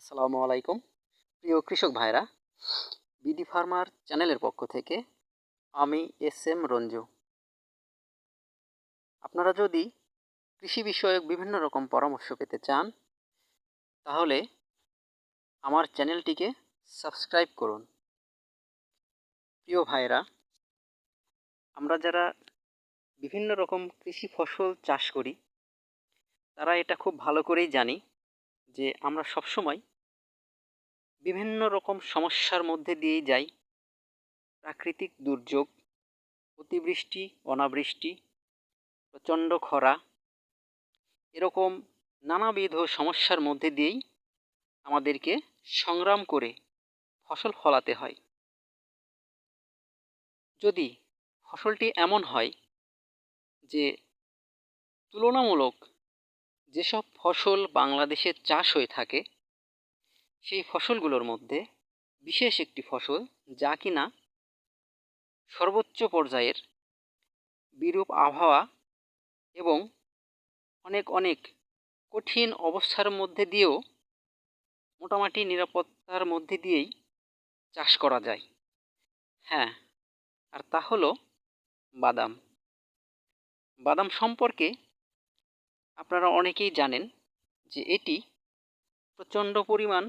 আসসালামু আলাইকুম। প্রিয় কৃষক ভাইরা, বিডি ফার্মার চ্যানেলের পক্ষ থেকে আমি এস এম রঞ্জু। আপনারা যদি কৃষি বিষয়ক বিভিন্ন রকম পরামর্শ পেতে চান, তাহলে আমার চ্যানেলটিকে সাবস্ক্রাইব করুন। প্রিয় ভাইরা, আমরা যারা বিভিন্ন রকম কৃষি ফসল চাষ করি, তারা এটা খুব ভালো করেই জানি যে আমরা সবসময় বিভিন্ন রকম সমস্যার মধ্যে দিয়েই যাই। প্রাকৃতিক দুর্যোগ, অতিবৃষ্টি, অনাবৃষ্টি, প্রচণ্ড খরা, এরকম নানাবিধ সমস্যার মধ্যে দিয়েই আমাদেরকে সংগ্রাম করে ফসল ফলাতে হয়। যদি ফসলটি এমন হয় যে তুলনামূলক যেসব ফসল বাংলাদেশে চাষ হয়ে থাকে সেই ফসলগুলোর মধ্যে বিশেষ একটি ফসল যা কিনা সর্বোচ্চ পর্যায়ের বিরূপ আবহাওয়া এবং অনেক অনেক কঠিন অবস্থার মধ্যে দিয়েও মোটামুটি নিরাপত্তার মধ্যে দিয়েই চাষ করা যায়। হ্যাঁ আর তা হলো বাদাম। বাদাম সম্পর্কে আপনারা অনেকেই জানেন যে এটি প্রচণ্ড পরিমাণ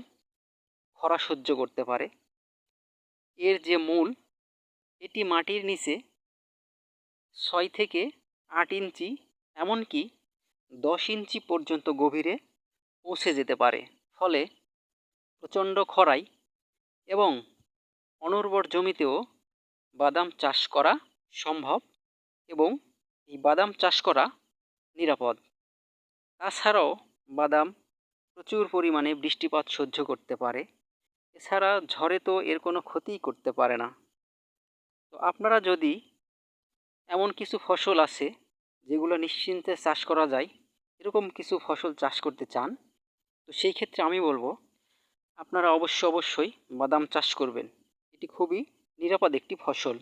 খরা সহ্য করতে পারে। এর যে মূল, এটি মাটির নিচে ছয় থেকে আট ইঞ্চি এমনকি দশ ইঞ্চি পর্যন্ত গভীরে পৌঁছে যেতে পারে। ফলে প্রচণ্ড খরাই এবং অনুর্বর জমিতেও বাদাম চাষ করা সম্ভব এবং এই বাদাম চাষ করা নিরাপদ। তাছাড়াও বাদাম প্রচুর পরিমাণে বৃষ্টিপাত সহ্য করতে পারে। এছাড়া ঝড়ে তো এর কোনো ক্ষতিই করতে পারে না। তো আপনারা যদি এমন কিছু ফসল আছে, যেগুলো নিশ্চিন্তে চাষ করা যায়, এরকম কিছু ফসল চাষ করতে চান, তো সেই ক্ষেত্রে আমি বলব, আপনারা অবশ্য অবশ্যই বাদাম চাষ করবেন। এটি খুবই নিরাপদ একটি ফসল।